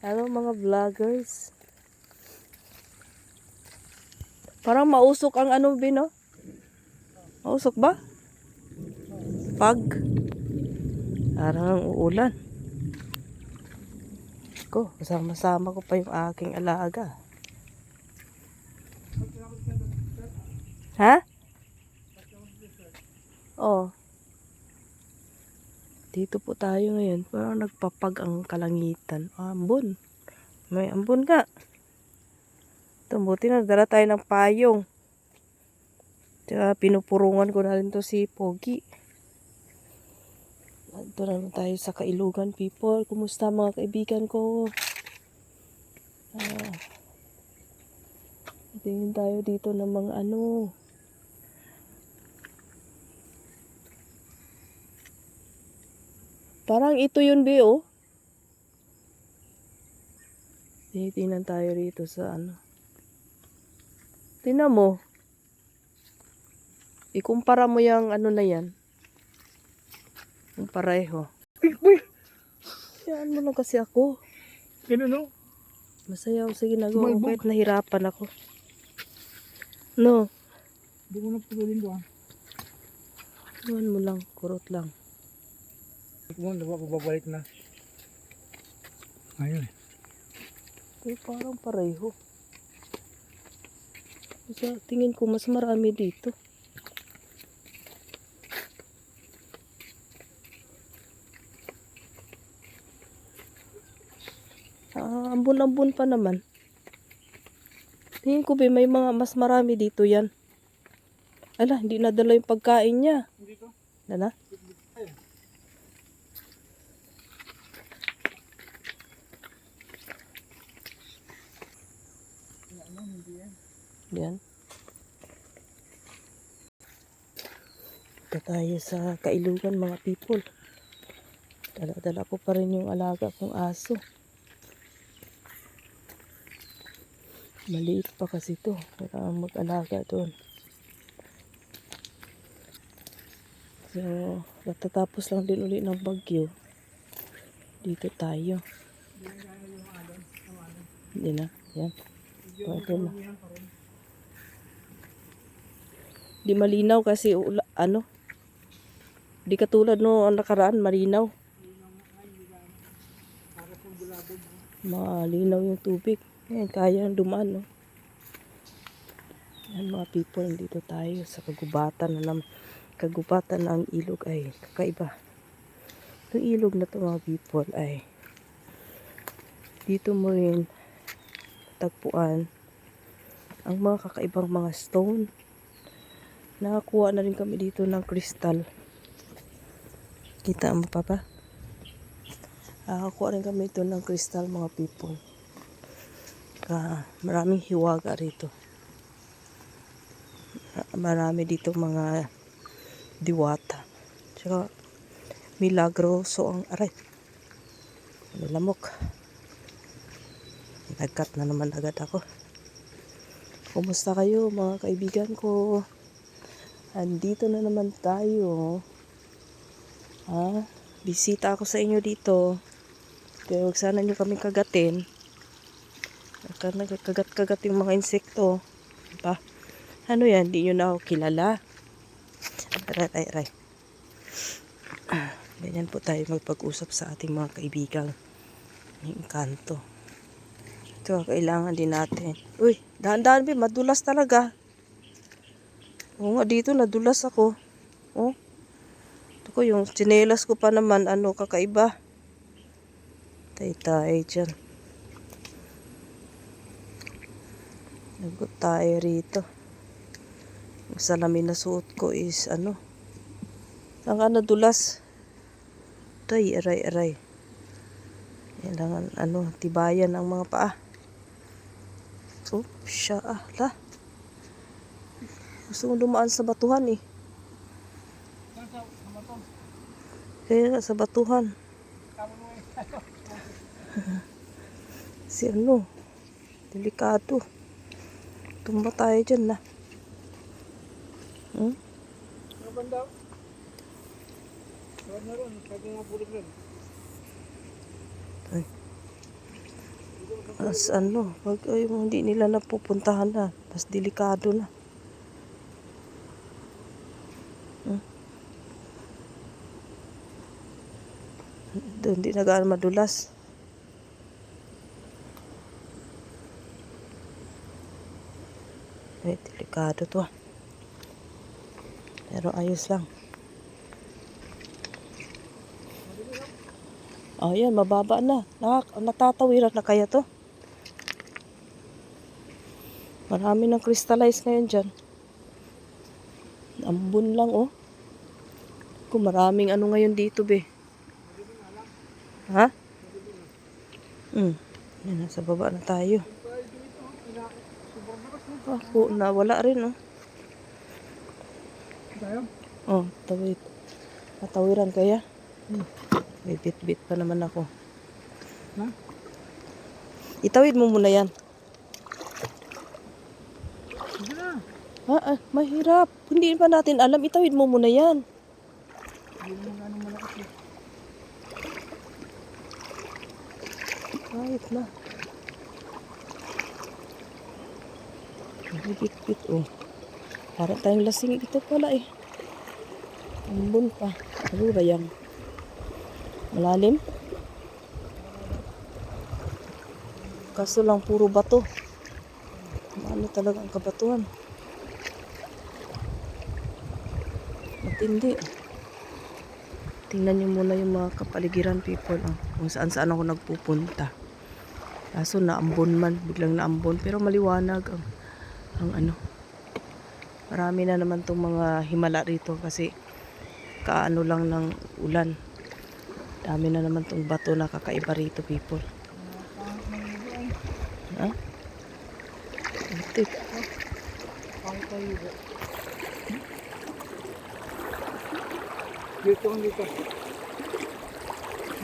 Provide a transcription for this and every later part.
Hello mga vloggers. Parang mausok ang ano, Bino? Mausok ba? Pag. Parang uulan. Ko, kasama-sama ko pa yung aking alaga. Ha? Oh. Dito po tayo ngayon. Parang nagpapag ang kalangitan. Ah, ambon. May ambon ka. Ito, buti na dala tayo ng payong. Tsaka pinupurungan ko na rin to si Pogi. Ito na tayo sa Kailugan people. Kumusta mga kaibigan ko? Ah, tingin tayo dito ng mga ano. Parang ito yun, Be, oh. Tinitingnan tayo rito sa ano. Tingnan mo. Ikumpara mo yung ano na yan. Yung pareho. Yan mo lang kasi ako. Ganun no? Masaya ako sa ginagawa ko kahit nahirapan ako. No, Hindi ko na putulin ko ah. iwan mo lang, kurot lang. Mo, diba, pagbabalik na. Ayun eh. Parang pareho. Sa tingin ko, mas marami dito. Ah, ambon-ambon pa naman. Tingin ko ba may mga mas marami dito yan. Ala, hindi nadala yung pagkain niya. Dito? Dala? Yan. Ito tayo sa kailugan mga people. Dala-dala ko pa rin yung alaga kong aso. Maliit pa kasi to. Kailangan mag-alaga doon. So, natatapos lang din ulit ng bagyo. Dito tayo. Hindi na. Yan. Pwede na. Di malinaw kasi ula, ano? Di katulad no ang nakaraan, malinaw. Malinaw yung tubig. Ayan, kaya dumaan, no? Yan mga people, dito tayo sa kagubatan na. Kagubatan ng ilog ay kakaiba. Itong ilog na to mga people ay dito mo rin tagpuan ang mga kakaibang mga stone. Nakakuha na rin kami dito ng kristal. Kita mo pa ba? Nakakuha rin kami dito ng kristal mga people. Ka, maraming hiwaga rito. Marami dito mga diwata. Tsaka milagroso ang aray. Nilamok. Nagkat na naman agad ako. Kumusta kayo mga kaibigan ko? Andito na naman tayo. Ha? Bisita ako sa inyo dito. Kaya huwag sana nyo kami kagatin. Nagkagat-kagat yung mga insekto. Diba? Ano yan? Di nyo na ako kilala. Aray, aray, aray. Ganyan po tayo magpag-usap sa ating mga kaibigan. Yung kanto. Ito, kailangan din natin. Uy, dahan-dahan, madulas talaga. Oo nga, dito nadulas ako. Oh. Ito ko, yung tsinelas ko pa naman, ano, kakaiba. Tay-tay dyan. Nagot tayo rito. Yung salamin na suot ko is, ano, ka nadulas? Tay, aray-aray. Kailangan, ano, tibayan ang mga paa. Oh, siya, ah, la. Gusto kong dumaan sa batuhan eh. Kaya sa batuhan. si ano, delikado. Tumba tayo dyan na. Hmm? Ano banda? Tawad na ron, sabi nga pulog ron. As ano, pag ay, hindi nila napupuntahan na, mas delikado na. Hmm. Doon, hindi na gaano madulas. Ay, delikado to ah. Pero ayos lang. Oh, yan, mababa na. Nakak natatawiran na kaya to. Marami ng crystallize ngayon dyan. Ambon lang, oh. Kung maraming ano ngayon dito, be. Ha? Hmm. Yan, nasa baba na tayo. Ako, nawala rin, oh. Tayo? Oh, tawid. Natawiran kaya? May bit-bit pa naman ako. Ha? Itawid mo muna yan. Sige na. Ha? Ah, mahirap. Hindi pa natin alam. Itawid mo muna yan. Kahit na. May bit-bit, oh. Para tayong lasing ito pala eh. Ambon pa. Ano yan? Malalim? Kaso lang puro bato. Ano talaga ang kabatuan? Matindi. Tingnan niyo muna yung mga kapaligiran people. Oh, kung saan saan ako nagpupunta. Kaso naambon man. Biglang naambon. Pero maliwanag ang, ang ano. Marami na naman tong mga himala rito kasi kaano lang ng ulan. Dami na naman tong bato na kakaiba rito people. Ha? Itik. Pangit tayo ba? Dito dito.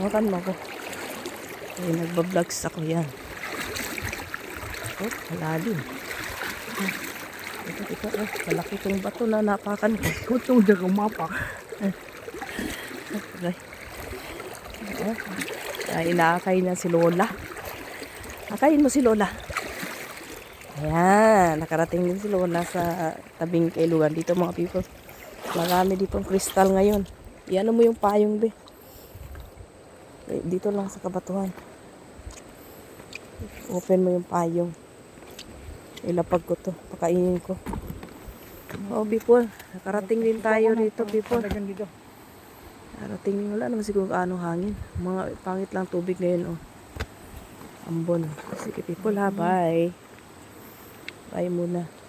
Makan mo ako. Ay, nagbablocks ako yan. Oh, malalim. Ah, Ito, ito, oh, malaki tong bato na napakan ko. Ito dyan kumapak. Okay. Oh, ay, inaakay na si Lola. Akayin mo si Lola. Ayan, nakarating din si Lola sa tabing kailugan dito mga people. Marami ditong kristal ngayon. Iano mo yung payong be. Dito lang sa kabatuhan. Open mo yung payong. Ilapag ko to. Pakainin ko. Oh, people. Nakarating din tayo rito, dito. Nakarating. Wala naman siguro anong hangin. Mga pangit lang tubig ngayon, oh. Ambon. Sige, people, ha. Bye. Bye muna.